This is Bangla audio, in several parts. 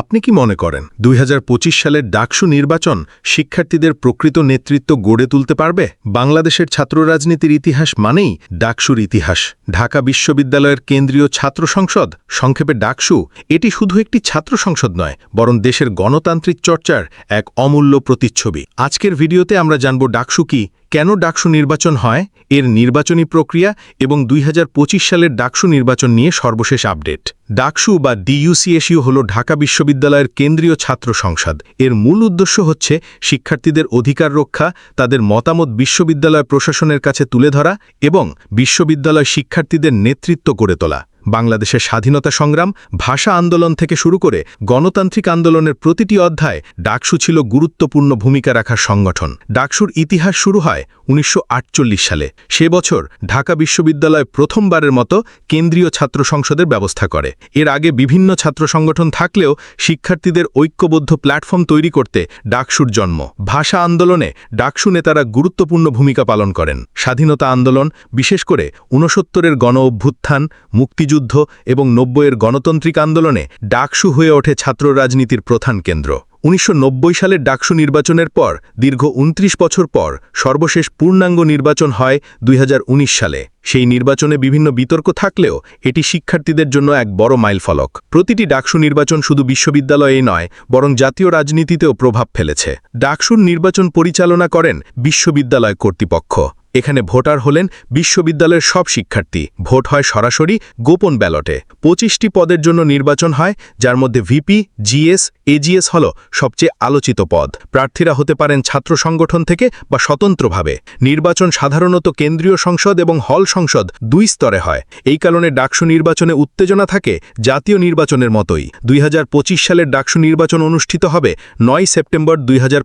আপনি কি মনে করেন দুই হাজার পঁচিশ সালের ডাকসু নির্বাচন শিক্ষার্থীদের প্রকৃত নেতৃত্ব গড়ে তুলতে পারবে? বাংলাদেশের ছাত্র রাজনীতির ইতিহাস মানেই ডাকসুর ইতিহাস। ঢাকা বিশ্ববিদ্যালয়ের কেন্দ্রীয় ছাত্র সংসদ, সংক্ষেপে ডাকসু, এটি শুধু একটি ছাত্র সংসদ নয়, বরং দেশের গণতান্ত্রিক চর্চার এক অমূল্য প্রতিচ্ছবি। আজকের ভিডিওতে আমরা জানব ডাকসু কি কেন ডাকসু নির্বাচন হয়, এর নির্বাচনী প্রক্রিয়া এবং দুই হাজার পঁচিশ সালের ডাকসু নির্বাচন নিয়ে সর্বশেষ আপডেট। ডাকসু বা ডিইউসিএসইউ হল ঢাকা বিশ্ববিদ্যালয়ের কেন্দ্রীয় ছাত্র সংসদ। এর মূল উদ্দেশ্য হচ্ছে শিক্ষার্থীদের অধিকার রক্ষা, তাদের মতামত বিশ্ববিদ্যালয় প্রশাসনের কাছে তুলে ধরা এবং বিশ্ববিদ্যালয় শিক্ষার্থীদের নেতৃত্ব করে তোলা। বাংলাদেশের স্বাধীনতা সংগ্রাম, ভাষা আন্দোলন থেকে শুরু করে গণতান্ত্রিক আন্দোলনের প্রতিটি অধ্যায় ডাকসু ছিল গুরুত্বপূর্ণ ভূমিকা রাখার সংগঠন। ডাকসুর ইতিহাস শুরু হয় উনিশশো আটচল্লিশ সালে। সে বছর ঢাকা বিশ্ববিদ্যালয় প্রথমবারের মতো কেন্দ্রীয় ছাত্র সংসদের ব্যবস্থা করে। এর আগে বিভিন্ন ছাত্র সংগঠন থাকলেও শিক্ষার্থীদের ঐক্যবদ্ধ প্ল্যাটফর্ম তৈরি করতে ডাকসুর জন্ম। ভাষা আন্দোলনে ডাকসু নেতারা গুরুত্বপূর্ণ ভূমিকা পালন করেন। স্বাধীনতা আন্দোলন, বিশেষ করে ঊনসত্তরের গণ অভ্যুত্থান, মুক্তিযুদ্ধ যুদ্ধ এবং নব্বইয়ের গণতান্ত্রিক আন্দোলনে ডাকসু হয়ে ওঠে ছাত্র রাজনীতির প্রধান কেন্দ্র। উনিশশো নব্বই সালের ডাকসু নির্বাচনের পর, দীর্ঘ ২৯ বছর পর সর্বশেষ পূর্ণাঙ্গ নির্বাচন হয় দুই হাজার উনিশ সালে। সেই নির্বাচনে বিভিন্ন বিতর্ক থাকলেও এটি শিক্ষার্থীদের জন্য এক বড় মাইলফলক। প্রতিটি ডাকসু নির্বাচন শুধু বিশ্ববিদ্যালয়ে নয়, বরং জাতীয় রাজনীতিতেও প্রভাব ফেলেছে। ডাকসুর নির্বাচন পরিচালনা করেন বিশ্ববিদ্যালয় কর্তৃপক্ষ। এখানে ভোটার হলেন বিশ্ববিদ্যালয়ের সব শিক্ষার্থী। ভোট হয় সরাসরি গোপন ব্যালটে। পঁচিশটি পদের জন্য নির্বাচন হয়, যার মধ্যে ভিপি, জিএস, এজিএস হল সবচেয়ে আলোচিত পদ। প্রার্থীরা হতে পারেন ছাত্র সংগঠন থেকে বা স্বতন্ত্রভাবে। নির্বাচন সাধারণত কেন্দ্রীয় সংসদ এবং হল সংসদ দুই স্তরে হয়। এই কারণে ডাকসু নির্বাচনে উত্তেজনা থাকে জাতীয় নির্বাচনের মতোই। দুই হাজার পঁচিশ সালের ডাকসু নির্বাচন অনুষ্ঠিত হবে নয় সেপ্টেম্বর দুই হাজার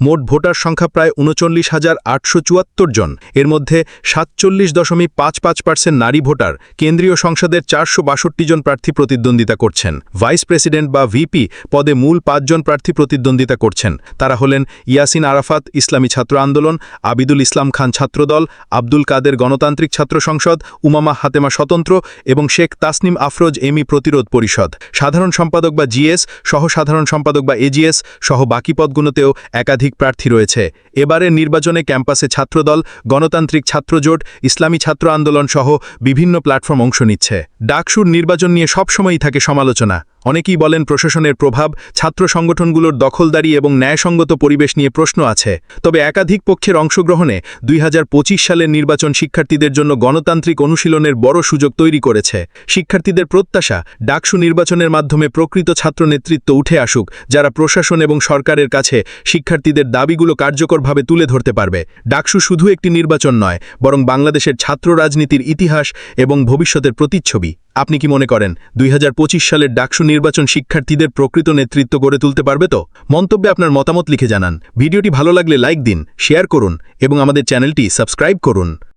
মোট ভোটার সংখ্যা প্রায় উনচল্লিশ হাজার আটশো চুয়াত্তর জন। এর মধ্যে সাতচল্লিশ দশমিক পাঁচ পাঁচ পার্সেন্ট নারী ভোটার কেন্দ্রীয় সংসদের চারশো বাষট্টি জন প্রার্থী প্রতিদ্বন্দ্বিতা করছেন। ভাইস প্রেসিডেন্ট বা ভিপি পদে মূল পাঁচজন প্রার্থী প্রতিদ্বন্দ্বিতা করছেন। তারা হলেন ইয়াসিন আরাফাত, ইসলামী ছাত্র আন্দোলন, আবিদুল ইসলাম খান ছাত্রদল, আব্দুল কাদের গণতান্ত্রিক ছাত্র সংসদ, উমামা হাতেমা স্বতন্ত্র এবং শেখ তাসনিম আফরোজ এমি প্রতিরোধ পরিষদ। সাধারণ সম্পাদক বা জিএস সহ সাধারণ সম্পাদক বা এজিএস, সহ বাকি পদগুলোতেও একাধিক প্রার্থী রয়েছে। এবারের নির্বাচনে ক্যাম্পাসে ছাত্রদল গণতান্ত্রিক ছাত্রজোট, ইসলামী ছাত্র আন্দোলন সহ বিভিন্ন প্ল্যাটফর্ম অংশ নিচ্ছে। ডাকসুর নির্বাচন নিয়ে সবসময়ই থাকে সমালোচনা। অনেকেই বলেন প্রশাসনের প্রভাব ছাত্র সংগঠনগুলোর দখলদারি এবং ন্যায়সঙ্গত পরিবেশ নিয়ে প্রশ্ন আছে। তবে একাধিক পক্ষের অংশগ্রহণে দুই হাজার পঁচিশ সালের নির্বাচন শিক্ষার্থীদের জন্য গণতান্ত্রিক অনুশীলনের বড় সুযোগ তৈরি করেছে। শিক্ষার্থীদের প্রত্যাশা ডাকসু নির্বাচনের মাধ্যমে প্রকৃত ছাত্র নেতৃত্ব উঠে আসুক, যারা প্রশাসন এবং সরকারের কাছে শিক্ষার্থীদের দাবিগুলো কার্যকরভাবে তুলে ধরতে পারবে। ডাকসু শুধু একটি নির্বাচন নয়, বরং বাংলাদেশের ছাত্র রাজনীতির ইতিহাস এবং ভবিষ্যতের প্রতিচ্ছবি। আপনি কি মনে করেন, দুই হাজার পঁচিশ সালের ডাকসু নির্বাচন শিক্ষার্থীদের প্রকৃত নেতৃত্ব গড়ে তুলতে পারবে তো? মন্তব্যে আপনার মতামত লিখে জানান। ভিডিওটি ভালো লাগলে লাইক দিন, শেয়ার করুন এবং আমাদের চ্যানেলটি সাবস্ক্রাইব করুন।